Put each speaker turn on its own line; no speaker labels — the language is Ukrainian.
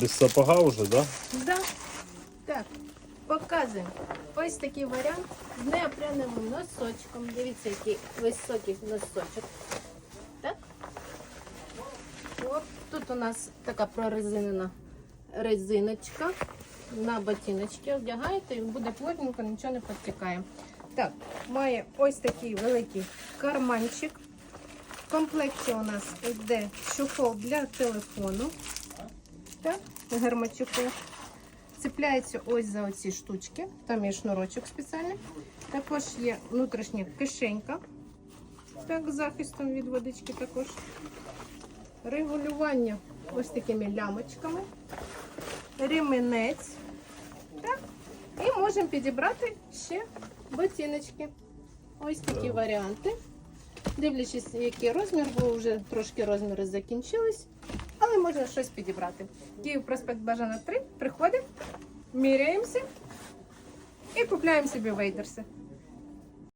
Без сапога вже, да?
Да. Так, показуємо. Ось такий варіант з неопряним носочком. Дивіться, який високий носочок. Так. От тут у нас така прорезинена резиночка. На ботиночки одягаєте і буде плотненько, нічого не підтікає. Так, має ось такий великий карманчик. В комплекті у нас йде чохол для телефону. Так, гермочохол. Цепляється ось за оці штучки. Там є шнурочок спеціальний. Також є внутрішня кишенька. Так, захистом від водички також. Регулювання ось такими лямочками. Ремінець. Так. І можемо підібрати ще ботиночки. Ось такі варіанти. Дивлячись, який розмір, бо вже трошки розміри закінчились. Можна щось підібрати. Київ проспект Бажана 3. Приходимо, міряємося і купляємо собі вейдерси.